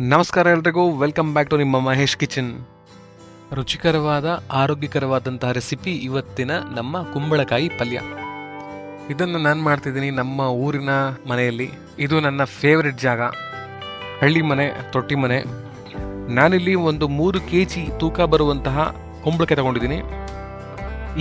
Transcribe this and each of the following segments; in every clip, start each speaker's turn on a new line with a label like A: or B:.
A: ನಮಸ್ಕಾರ ಎಲ್ರಿಗೂ. Welcome back to ನಿಮ್ಮ ಮಹೇಶ್ ಕಿಚನ್ ರುಚಿಕರವಾದ, ಆರೋಗ್ಯಕರವಾದಂತಹ ರೆಸಿಪಿ ಇವತ್ತಿನ ನಮ್ಮ ಕುಂಬಳಕಾಯಿ ಪಲ್ಯ. ಇದನ್ನು ನಾನು ಮಾಡ್ತಿದ್ದೀನಿ ನಮ್ಮ ಊರಿನ ಮನೆಯಲ್ಲಿ. ಇದು ನನ್ನ ಫೇವ್ರೆಟ್ ಜಾಗ. ಹಳ್ಳಿ ಮನೆ, ತೊಟ್ಟಿ ಮನೆ. ನಾನಿಲ್ಲಿ ಒಂದು ಮೂರು ಕೆ ಜಿ ತೂಕ ಬರುವಂತಹ ಕುಂಬಳಕಾಯಿ ತಗೊಂಡಿದ್ದೀನಿ.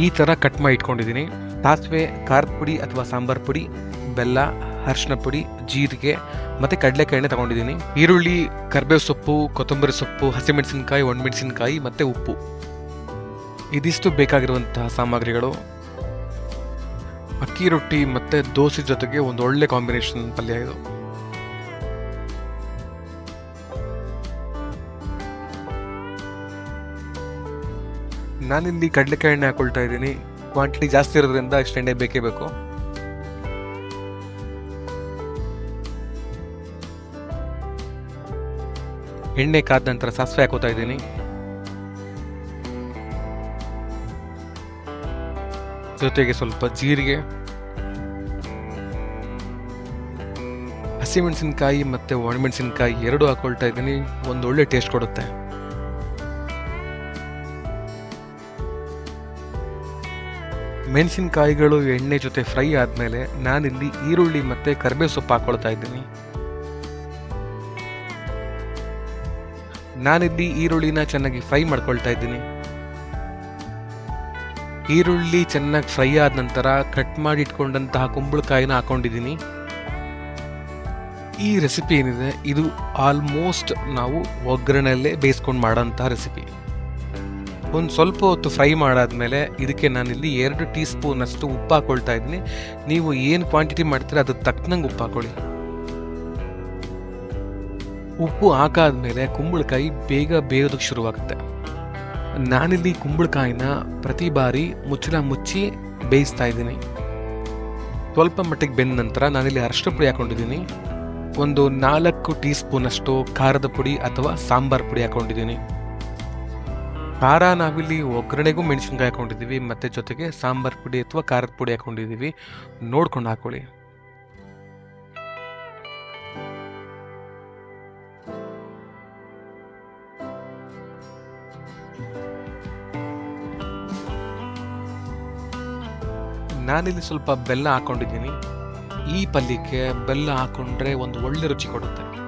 A: ಈ ಥರ ಕಟ್ ಮಾಡಿ ಇಟ್ಕೊಂಡಿದ್ದೀನಿ. ಸಾಸಿವೆ, ಖಾರದ ಪುಡಿ ಅಥವಾ ಸಾಂಬಾರ್ ಪುಡಿ, ಬೆಲ್ಲ ಅರಿಶಿನ ಪುಡಿ, ಜೀರಿಗೆ, ಮತ್ತೆ ಕಡಲೆಕಾಯಿನ ತಗೊಂಡಿದ್ದೀನಿ. ಈರುಳ್ಳಿ, ಕರ್ಬೇವು ಸೊಪ್ಪು, ಕೊತ್ತಂಬರಿ ಸೊಪ್ಪು, ಹಸಿಮೆಣಸಿನಕಾಯಿ, ಒಣಮೆಣಸಿನಕಾಯಿ, ಮತ್ತೆ ಉಪ್ಪು. ಇದಿಷ್ಟು ಬೇಕಾಗಿರುವಂತಹ ಸಾಮಗ್ರಿಗಳು. ಅಕ್ಕಿ ರೊಟ್ಟಿ ಮತ್ತೆ ದೋಸೆ ಜೊತೆಗೆ ಒಂದು ಒಳ್ಳೆ ಕಾಂಬಿನೇಷನ್ ಪಲ್ಯ ಇದು. ನಾನಿಲ್ಲಿ ಕಡಲೆಕಾಯಿ ಎಣ್ಣೆ ಹಾಕೊಳ್ತಾ ಇದ್ದೀನಿ. ಕ್ವಾಂಟಿಟಿ ಜಾಸ್ತಿ ಇರೋದ್ರಿಂದ ಇಷ್ಟು ಎಣ್ಣೆ ಬೇಕೇ ಬೇಕು. ಎಣ್ಣೆ ಕಾದ ನಂತರ ಸಾಸಿವೆ ಹಾಕೋತಾ ಇದ್ದೀನಿ. ಜೊತೆಗೆ ಸ್ವಲ್ಪ ಜೀರಿಗೆ, ಹಸಿಮೆಣಸಿನಕಾಯಿ ಮತ್ತೆ ಒಣಮೆಣಸಿನಕಾಯಿ ಎರಡು ಹಾಕೊಳ್ತಾ ಇದ್ದೀನಿ. ಒಂದು ಒಳ್ಳೆ ಟೇಸ್ಟ್ ಕೊಡುತ್ತೆ. ಮೆಣಸಿನಕಾಯಿಗಳು ಎಣ್ಣೆ ಜೊತೆ ಫ್ರೈ ಆದಮೇಲೆ ನಾನಿಲ್ಲಿ ಈರುಳ್ಳಿ ಮತ್ತು ಕರಿಬೇವು ಸೊಪ್ಪು ಹಾಕೊಳ್ತಾ ಇದ್ದೀನಿ. ನಾನಿಲ್ಲಿ ಈರುಳ್ಳಿನ ಚೆನ್ನಾಗಿ ಫ್ರೈ ಮಾಡ್ಕೊಳ್ತಾ ಇದ್ದೀನಿ. ಈರುಳ್ಳಿ ಚೆನ್ನಾಗಿ ಫ್ರೈ ಆದ ನಂತರ ಕಟ್ ಮಾಡಿ ಇಟ್ಕೊಂಡಂತಹ ಕುಂಬಳಕಾಯಿನ ಹಾಕೊಂಡಿದ್ದೀನಿ. ಈ ರೆಸಿಪಿ ಏನಿದೆ? ಇದು ಆಲ್ಮೋಸ್ಟ್ ನಾವು ಒಗ್ಗರಣೆಯಲ್ಲೇ ಬೇಯಿಸ್ಕೊಂಡು ಮಾಡೋಂತಹ ರೆಸಿಪಿ. ಒಂದು ಸ್ವಲ್ಪ ಹೊತ್ತು ಫ್ರೈ ಮಾಡಾದ್ಮೇಲೆ ಇದಕ್ಕೆ ನಾನಿಲ್ಲಿ ಎರಡು ಟೀ ಸ್ಪೂನಷ್ಟು ಉಪ್ಪು ಹಾಕೊಳ್ತಾ ಇದ್ದೀನಿ. ನೀವು ಏನು ಕ್ವಾಂಟಿಟಿ ಮಾಡ್ತೀರಾ ಅದಕ್ಕೆ ತಕ್ಕನಂಗೆ ಉಪ್ಪು ಹಾಕೊಳ್ಳಿ. ಉಪ್ಪು ಹಾಕಾದ್ಮೇಲೆ ಕುಂಬಳಕಾಯಿ ಬೇಗ ಬೇಯೋದಕ್ಕೆ ಶುರುವಾಗುತ್ತೆ. ನಾನಿಲ್ಲಿ ಕುಂಬಳಕಾಯಿನ ಪ್ರತಿ ಬಾರಿ ಮುಚ್ಚಳ ಮುಚ್ಚಿ ಬೇಯಿಸ್ತಾ ಇದ್ದೀನಿ. ಸ್ವಲ್ಪ ಮಟ್ಟಿಗೆ ಬೆಂದ ನಂತರ ನಾನಿಲ್ಲಿ ಅರಶಿನ ಪುಡಿ ಹಾಕೊಂಡಿದ್ದೀನಿ. ಒಂದು ನಾಲ್ಕು ಟೀ ಸ್ಪೂನ್ ಅಷ್ಟು ಖಾರದ ಪುಡಿ ಅಥವಾ ಸಾಂಬಾರ್ ಪುಡಿ ಹಾಕೊಂಡಿದ್ದೀನಿ. ಖಾರ ನಾವಿಲ್ಲಿ ಒಗ್ಗರಣೆಗೂ ಮೆಣಸಿನ್ಕಾಯಿ ಹಾಕೊಂಡಿದ್ದೀವಿ, ಮತ್ತೆ ಜೊತೆಗೆ ಸಾಂಬಾರ್ ಪುಡಿ ಅಥವಾ ಖಾರದ ಪುಡಿ ಹಾಕೊಂಡಿದ್ದೀವಿ. ನೋಡ್ಕೊಂಡು ಹಾಕೊಳ್ಳಿ. ನಾನಿಲ್ಲಿ ಸ್ವಲ್ಪ ಬೆಲ್ಲ ಹಾಕೊಂಡಿದ್ದೀನಿ. ಈ ಪಲ್ಯಕ್ಕೆ ಬೆಲ್ಲ ಹಾಕೊಂಡ್ರೆ ಒಂದು ಒಳ್ಳೆ ರುಚಿ ಕೊಡುತ್ತೆ.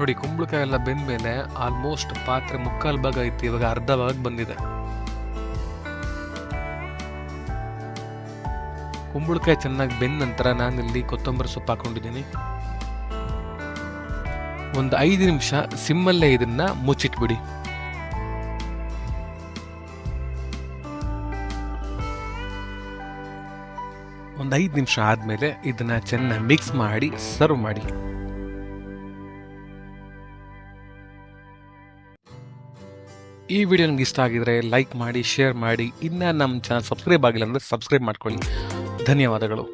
A: ನೋಡಿ, ಕುಂಬಳಕಾಯಿ ಎಲ್ಲ ಬೆಂದ ಮೇಲೆ ಆಲ್ಮೋಸ್ಟ್ ಪಾತ್ರೆ ಮುಕ್ಕಾಲು ಭಾಗ ಐತಿ, ಇವಾಗ ಅರ್ಧ ಭಾಗ ಬಂದಿದೆ. ಕುಂಬಳಕಾಯಿ ಚೆನ್ನಾಗಿ ಬೆಂದ ನಂತರ ನಾನಿಲ್ಲಿ ಕೊತ್ತಂಬರಿ ಸೊಪ್ಪು ಹಾಕೊಂಡಿದ್ದೀನಿ. ಒಂದು ಐದು ನಿಮಿಷ ಸಿಮ್ಮಲ್ಲೇ ಇದನ್ನ ಮುಚ್ಚಿಟ್ಬಿಡಿ. ಒಂದು ಐದು ನಿಮಿಷ ಆದಮೇಲೆ ಇದನ್ನ ಚೆನ್ನಾಗಿ ಮಿಕ್ಸ್ ಮಾಡಿ ಸರ್ವ್ ಮಾಡಿ. ಈ ವಿಡಿಯೋ ನಿಮ್ಗೆ ಇಷ್ಟ ಆಗಿದ್ರೆ ಲೈಕ್ ಮಾಡಿ ಶೇರ್ ಮಾಡಿ, ಇನ್ನು ನಮ್ಮ ಚಾನಲ್ ಸಬ್ಸ್ಕ್ರೈಬ್ ಆಗಿಲ್ಲ ಅಂದರೆ ಸಬ್ಸ್ಕ್ರೈಬ್ ಮಾಡ್ಕೊಳ್ಳಿ. ಧನ್ಯವಾದಗಳು.